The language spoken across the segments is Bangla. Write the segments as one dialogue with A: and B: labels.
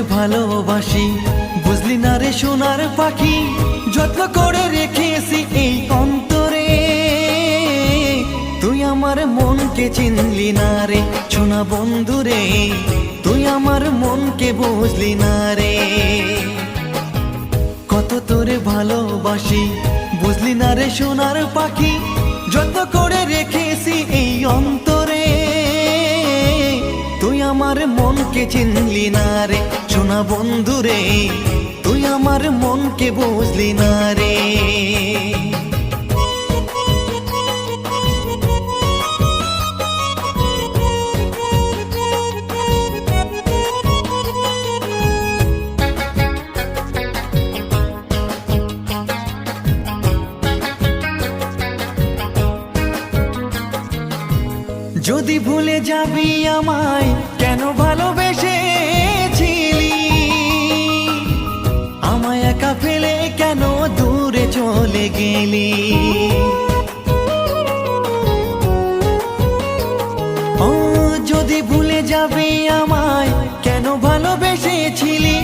A: ভালোবাসি। বুঝলি না রে সোনার পাখি, যত্ন করে রেখেছি এই অন্তরে। তুই আমার মনকে চিনলি না রে সোনা বন্ধু রে। তুই আমার মনকে বুঝলি না রে। কত তোরে ভালোবাসি, বুঝলি না রে সোনার পাখি যত করে রেখেছি এই অন্তরে। আমার মনকে চিনলি না রে। সোনা বন্ধু রে তুই আমার মনকে বুঝলি না রে। যদি ভুলে যাবি আমায়, কেন ভালোবেসেছিলি? আমায় একা ফেলে কেন দূরে চলে গেলি? ও, যদি ভুলে যাবি আমায়, কেন ভালোবেসেছিলি?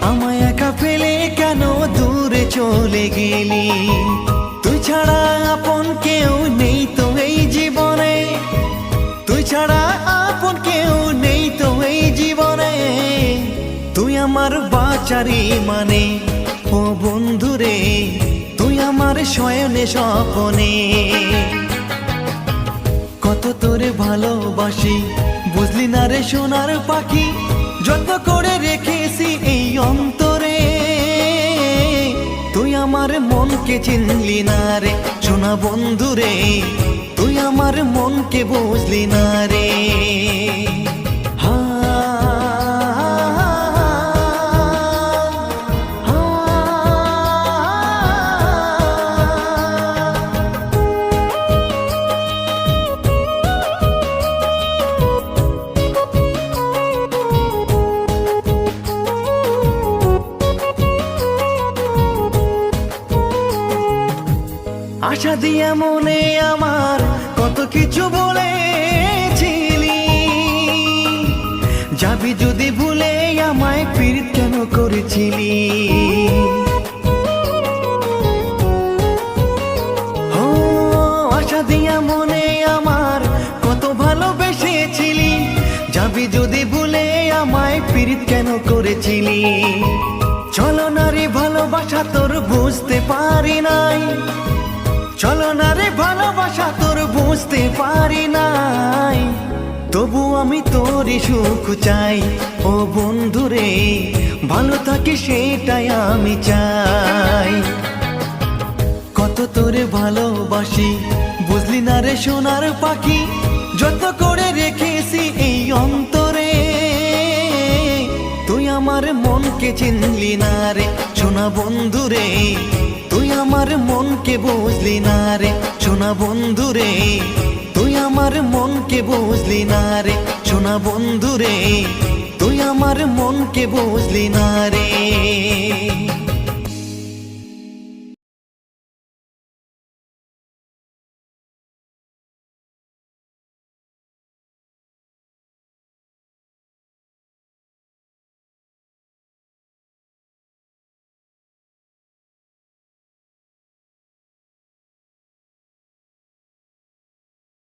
A: আমায় একা ফেলে কেন দূরে চলে গেলি? বাচারি মানে ও বন্ধু রে তুই আমার শয়নে স্বপনে। কত তোরে ভালোবাসি, বুঝলি না রে সোনার পাখি যত করে রেখেছি এই অন্তরে। তুই আমার মনকে চিনলি না রে, সোনা বন্ধু রে তুই আমার মনকে বুঝলি না রে। দিয়া মনে আমার কত কিছু বলেছিলি। যাবি যদি ভুলে আমায় পীড়িত কেন করেছিলি? আশা দিয়া মনে আমার কত ভালোবেসেছিলি। যাবি যদি ভুলে আমায় পীড়িত কেন করেছিলি? চলো না রে ভালোবাসা তোর বুঝতে পারি নাই। চলো না রে ভালোবাসা, তোর বুঝতে পারি নাই। তবু আমি তোরই সুখ চাই। ও বন্ধু রে, ভালো থাকি সেটাই আমি চাই। কত তোরে ভালোবাসি, বুঝলি না রে সোনার পাখি? যত করে রেখেছি এই অন্তরে। তুই আমার মনকে চিনলি না রে, সোনা বন্ধু রে। তুই আমার মনকে বুঝলি না রে, সোনা বন্ধু রে তুই আমার মনকে বুঝলি না রে, সোনা বন্ধু রে তুই আমার মনকে বুঝলি না রে।